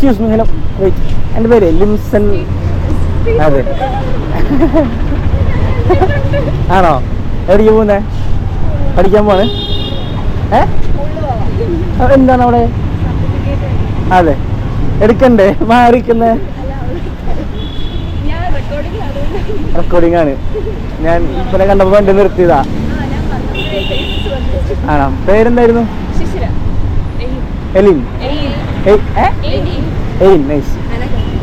Excuse me hello wait എന്റെ പേര് ലിംസൺ. അതെ. ആണോ? എവിടേക്ക് പോകുന്നേ? പഠിക്കാൻ പോണ്? ഏ? എന്താണ് അവിടെ? അതെ. എടുക്കണ്ടേ? മാറിക്കുന്നേ റെക്കോർഡിംഗ് ആണ്. ഞാൻ ഇപ്പനെ കണ്ടപ്പോൾ വണ്ടി നിർത്തിയതാ. ആണോ? പേരെന്തായിരുന്നു? എലിൻ. എയിൻ നൈസ്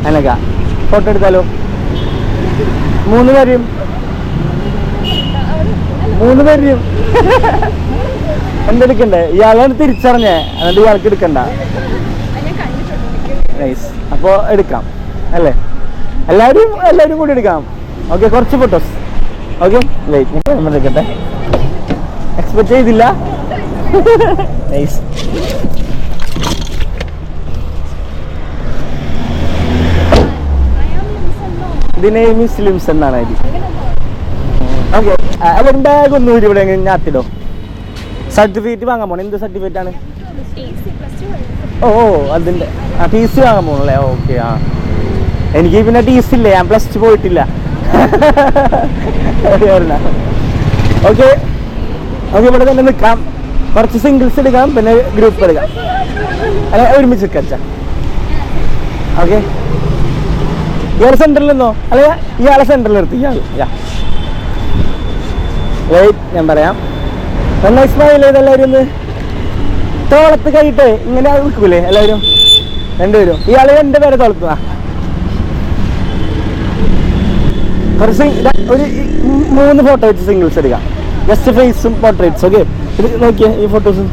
അനക ഫോട്ടോ എടുത്താലോ? മൂന്ന് പേരും മൂന്ന് പേരും എന്തെടുക്കണ്ടേ? ഇയാളാണ് തിരിച്ചറിഞ്ഞേ. എന്നിട്ട് ഇയാൾക്ക് എടുക്കണ്ട. നൈസ് അപ്പോൾ എടുക്കാം. അല്ലേ? എല്ലാവരും എല്ലാവരും കൂടി എടുക്കാം. ഓക്കെ കുറച്ച് ഫോട്ടോസ് ഓക്കെ വെയിറ്റ് നമ്മൾ എടുക്കട്ടെ? എക്സ്പെക്ട് ചെയ്തില്ല? നൈസ് ഇതിനെ മുസ്ലിംസ് എന്നാണ് ഇത് ഓക്കെ അവരുടെ ബാഗ് ഒന്നും ഇവിടെ എങ്ങനെ ഞാത്തിടോ സർട്ടിഫിക്കറ്റ് വാങ്ങാൻ എന്ത് സർട്ടിഫിക്കറ്റ് ആണ്? ഓ അതിന്റെ ആ ടി സി വാങ്ങാൻ പോകണല്ലേ ഓക്കെ ആ. എനിക്ക് പിന്നെ ടി സി ഇല്ലേ ഞാൻ പ്ലസ് ടു പോയിട്ടില്ല. ഓക്കെ. ഓക്കെ ഇവിടെ തന്നെ നിൽക്കാം. കുറച്ച് സിംഗിൾസ് എടുക്കാം പിന്നെ ഗ്രൂപ്പ് എടുക്കാം. അല്ല ഒരുമിച്ച് നിൽക്കാം ഓക്കെ. ഇയാൾ സെന്ററിൽ നിന്നോ? അല്ല ഇയാളെ സെന്ററിൽ നിർത്തി. ഇയാൾ വെയിറ്റ് ഞാൻ പറയാം. നന്നായി സ്മൈൽ ചെയ്ത് എല്ലാവരും ഒന്ന്? തോളത്ത് കൈയിട്ട് ഇങ്ങനെ നിൽക്കൂലേ എല്ലാവരും? രണ്ടുപേരും. ഇയാൾ എന്റെ പേരെ തോളത്തുക കുറച്ച് ഒരു മൂന്ന് ഫോട്ടോ വെച്ച് സിംഗിൾസ് എടുക്കാം. ജസ്റ്റ് ഫേസും പോർട്രേറ്റ്സ് ഓക്കെ ഇത് നോക്കിയേ ഈ ഫോട്ടോസ്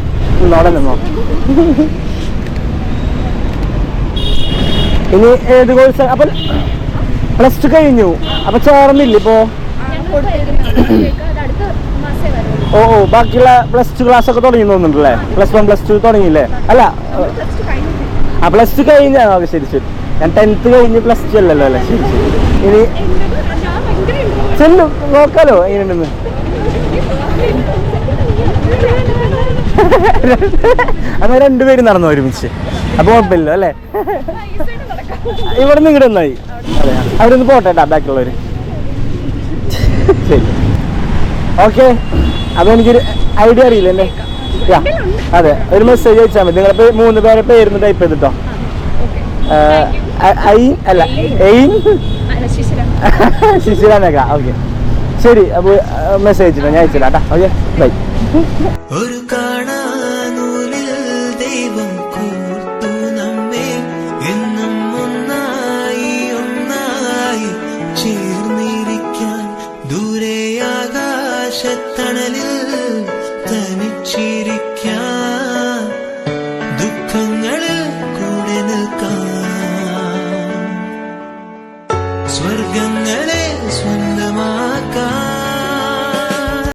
അവിടെ നിന്നോ ഇനി ഏത് കോഴ്സ് അപ്പം പ്ലസ് ടു കഴിഞ്ഞു. അപ്പൊ ചേർന്നില്ല ഇപ്പോ? ഓ ഓ ബാക്കിയുള്ള പ്ലസ് ടു ക്ലാസ് ഒക്കെ തുടങ്ങി തോന്നുന്നുണ്ടല്ലേ പ്ലസ് വൺ പ്ലസ് ടു തുടങ്ങിയില്ലേ? അല്ല ആ പ്ലസ് ടു കഴിഞ്ഞ. ഓക്കെ ശരി ശരി. ഞാൻ ടെൻത്ത് കഴിഞ്ഞ് പ്ലസ് ടു അല്ലല്ലോ അല്ലേ? ശരി ശരി. ഇനി ചെല്ലും. നോക്കാലോ എങ്ങനെയുണ്ടെന്ന്. അങ്ങനെ രണ്ടുപേരും നടന്നു ഒരുമിച്ച്. അപ്പൊ കുഴപ്പമില്ല അല്ലേ? ഇവിടെ നിന്ന് ഇങ്ങോട്ട് ഒന്നായി അവിടെ അവരൊന്ന് പോട്ടെ ബാക്കിയുള്ളവര്. ശരി. ഓക്കെ. അപ്പൊ എനിക്കൊരു ഐഡിയ അറിയില്ല അതെ ഒരു മെസ്സേജ് അയച്ചാൽ മതി. നിങ്ങളിപ്പോ മൂന്ന് പേരെ പേരുന്ന് ടൈപ്പ് ചെയ്തിട്ടോ. ഐ അല്ല എയിൻ ശിശിരാനേക്ക ശിശിര ശിശിരാനക ഓക്കെ. ശരി അപ്പൊ മെസ്സേജ് ഞാൻ അയച്ചില്ല കേട്ടാ ഓക്കെ ബൈ. ഒരു കാണാ ചേർന്നിരിക്കാൻ ദൂരെ ആകാശത്തണലിൽ തനിച്ചിരിക്കാൻ ദുഃഖങ്ങളിൽ കൂടെ നിൽക്കാം. സ്വർഗങ്ങളെ സ്വന്തം